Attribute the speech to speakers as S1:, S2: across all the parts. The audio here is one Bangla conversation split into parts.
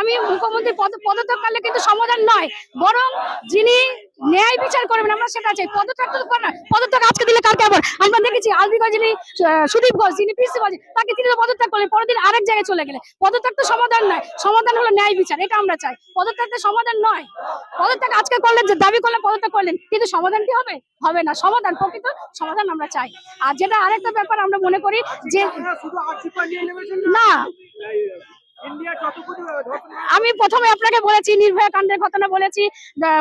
S1: আমি মুখ্যমন্ত্রী পদ পদত্যাগ করলে কিন্তু সমাধান নয় বরং যিনি ন্যায় বিচার করবেন আমরা সেটা চাই। পদত্যাগ তো করে না পদত্যাগ আজকে দিলে কালকে আবার আমরা দেখেছি আলদিগঞ্জ যিনি সুদীপ ঘোষ যিনি প্রিন্সিপাল তাকে তিনি তো পদত্যাগ করলেন পরের দিন আরেক জায়গায় চলে গেলেন। পদত্যাগ তো সমাধান নয় সমাধান হলো ন্যায় বিচার এটা আমরা চাই। পদত্যাগ তো সমাধান নয়। পদত্যাগ আজকে করলেন যে দাবি করলেন পদত্যাগ করলেন কিন্তু সমাধান কি হবে? হবে না সমাধান প্রকৃত সমাধান আমরা চাই। আর যেটা আরেকটা ব্যাপার আমরা মনে করি যে না
S2: Yeah, yeah.
S1: আমি প্রথমে আপনাকে বলেছি, নির্ভয়া কাণ্ডের ঘটনা বলেছি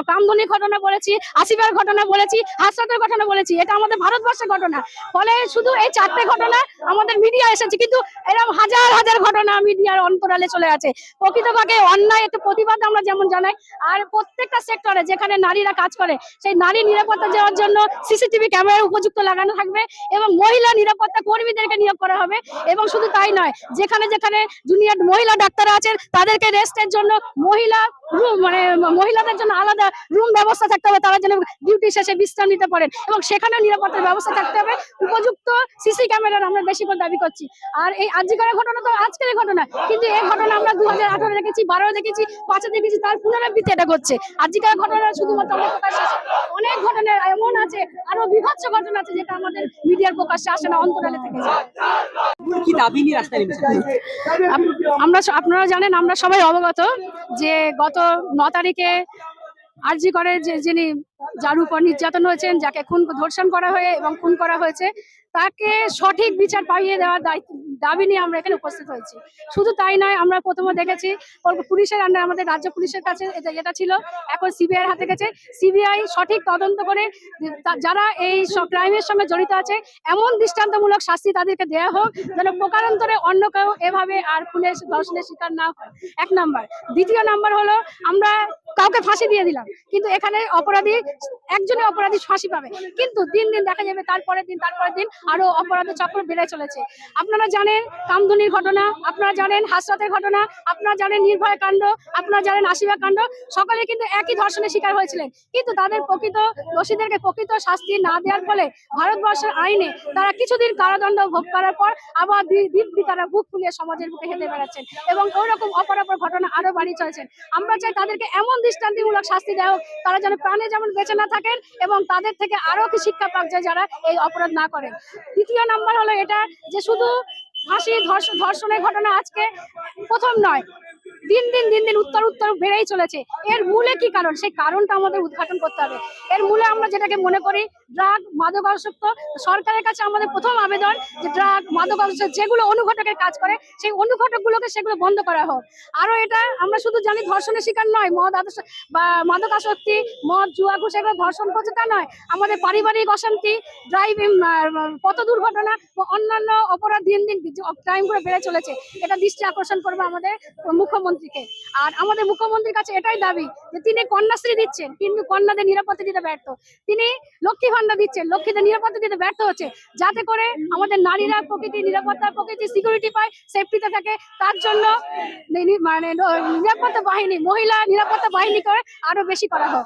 S1: কামদুনি ঘটনা বলেছি আসিবার ঘটনা বলেছি হাসরাতের ঘটনা বলেছি। এটা আমাদের ভারতবর্ষের ঘটনা। ফলে শুধু এই চারটে ঘটনা আমাদের মিডিয়া এসেছে, কিন্তু এরকম হাজার হাজার ঘটনা মিডিয়ার অন্তরালে চলে আছে। প্রকৃতভাবে অন্যায়, একটু প্রতিবাদ আমরা যেমন জানাই, আর প্রত্যেকটা সেক্টরে যেখানে নারীরা কাজ করে, সেই নারী নিরাপত্তা দেওয়ার জন্য সিসিটিভি ক্যামেরা উপযুক্ত লাগানো থাকবে এবং মহিলা নিরাপত্তা কর্মীদেরকে নিয়োগ করা হবে। এবং শুধু তাই নয়, যেখানে যেখানে জুনিয়র মহিলা ডাক্তার আছেন, তাদেরকে রেস্টের জন্য মহিলা রুম মানে মহিলাদের জন্য আলাদা রুম ব্যবস্থা থাকতে হবে, তারা যেন ডিউটি শেষে বিশ্রাম নিতে পারেন। এবং সেখানে নিরাপত্তার ব্যবস্থা থাকতে হবে। উপযুক্ত সিসি ক্যামেরার আমরা বেশি করে দাবি করছি। আর এই আজিকারের ঘটনা তো আজকের ঘটনা, কিন্তু এই ঘটনা আমরা দু হাজার আঠারো দেখেছি বারো দেখেছি, পাঁচে দেখেছি, তার পুনরাবৃত্তি এটা করছে আজিকার ঘটনা শুধুমাত্র আমাদের প্রকাশ্যে আসে। অনেক ঘটনা এমন আছে, আরও বিভৎস ঘটনা আছে, যেটা আমাদের মিডিয়ার প্রকাশ্যে আসে না, অন্তরালে থেকে
S3: কি দাবি নিয়ে রাস্তায়
S1: আমরা আপনারা জানেন, আমরা সবাই অবগত যে গত ন তারিখে আরজি করে যে যিনি যার উপর নির্যাতন হয়েছেন, যাকে খুন ধর্ষণ করা হয়ে এবং খুন করা হয়েছে, তাকে সঠিক বিচার পাইয়ে দেওয়ার দায়িত্ব দাবি নিয়ে আমরা এখানে উপস্থিত হয়েছি। শুধু তাই নয়, আমরা প্রথমে দেখেছি পুলিশের আন্ডার আমাদের রাজ্য পুলিশের কাছে যেটা ছিল, এখন সিবিআই হাতে গেছে। সিবিআই সঠিক তদন্ত করে যারা এই ক্রাইমের সঙ্গে জড়িত আছে, এমন দৃষ্টান্তমূলক শাস্তি তাদেরকে দেওয়া হোক, যেন প্রকারান্তরে অন্য কেউ এভাবে আর খুনের দর্শনের শিকার না এক নাম্বার। দ্বিতীয় নাম্বার হলো, আমরা কাউকে ফাঁসি দিয়ে দিলাম, কিন্তু এখানে অপরাধী, একজনই অপরাধী ফাঁসি পাবে। কিন্তু দিন দিন দেখা যাবে, তারপরের দিন তারপরের দিন আরও অপরাধের চক্র বেড়ে চলেছে। আপনারা জানেন কামদুনির ঘটনা, আপনারা জানেন হাসরাতের ঘটনা, আপনারা জানেন নির্ভয় কাণ্ড, আপনারা জানেন আশিবা কাণ্ড, সকলে কিন্তু একই ধর্ষণের শিকার হয়েছিলেন। কিন্তু তাদের প্রকৃত দোষীদেরকে প্রকৃত শাস্তি না দেওয়ার ফলে ভারতবর্ষের আইনে তারা কিছুদিন কারাদণ্ড ভোগ করার পর আবার দিব্যি তারা বুক ফুলিয়ে সমাজের বুকে হেঁটে বেড়াচ্ছেন এবং ওই রকম অপরাপর ঘটনা আরও বাড়ি চলেছেন। আমরা চাই তাদেরকে এমন দৃষ্টান্তিমূলক শাস্তি দেওয়া হোক, তারা যেন প্রাণে যেমন বেঁচে না থাকেন এবং তাদের থেকে আরও কি শিক্ষা পাক যায় যারা এই অপরাধ না করেন। দ্বিতীয় নাম্বার হলো এটা যে শুধু ফাঁসি ধর্ষ- ধর্ষণের ঘটনা আজকে প্রথম নয়। দিন দিন দিন দিন উত্তর উত্তর বেড়েই চলেছে। এর মূলে কি কারণ? সেই কারণটা আমাদের উদ্ঘাটন করতে হবে। এর মূলে আমরা যেটাকে মনে করি ড্রাগ মাদকাসক্ত। সরকারের কাছে আমাদের প্রথম আবেদন যে ড্রাগ মাদকাসক্ত যেগুলো অনুঘটকের কাজ করে, সেই অনুঘটকগুলোকে সেগুলো বন্ধ করা হোক। আরও এটা আমরা শুধু জানি ধর্ষণের শিকার নয়, মদ আদর্শ বা মাদকাসক্তি, মদ, জুয়া, ঘুষ এগুলো ধর্ষণ করছে তা নয়। আমাদের পারিবারিক অশান্তি, ড্রাইভিং পথ দুর্ঘটনা অন্যান্য অপরাধ দিন দিন ক্রাইম করে বেড়ে চলেছে, এটা দৃষ্টি আকর্ষণ করবে আমাদের মুখ্যমন্ত্রীকে আর আমাদের মুখ্যমন্ত্রীর কাছে এটাই দাবি যে তিনি কন্যাশ্রী দিচ্ছেন, কিন্তু কন্যাদের নিরাপত্তা দিতে ব্যর্থ। তিনি লক্ষ্মী ভান্ডার দিচ্ছেন, লক্ষ্মীদের নিরাপত্তা দিতে ব্যর্থ হচ্ছে। যাতে করে আমাদের নারীরা প্রকৃতি নিরাপত্তা প্রকৃতি সিকিউরিটি পায় সেফটিতে থাকে। তার জন্য মানে নিরাপত্তা বাহিনী, মহিলা নিরাপত্তা বাহিনী করে আরও বেশি করা হোক।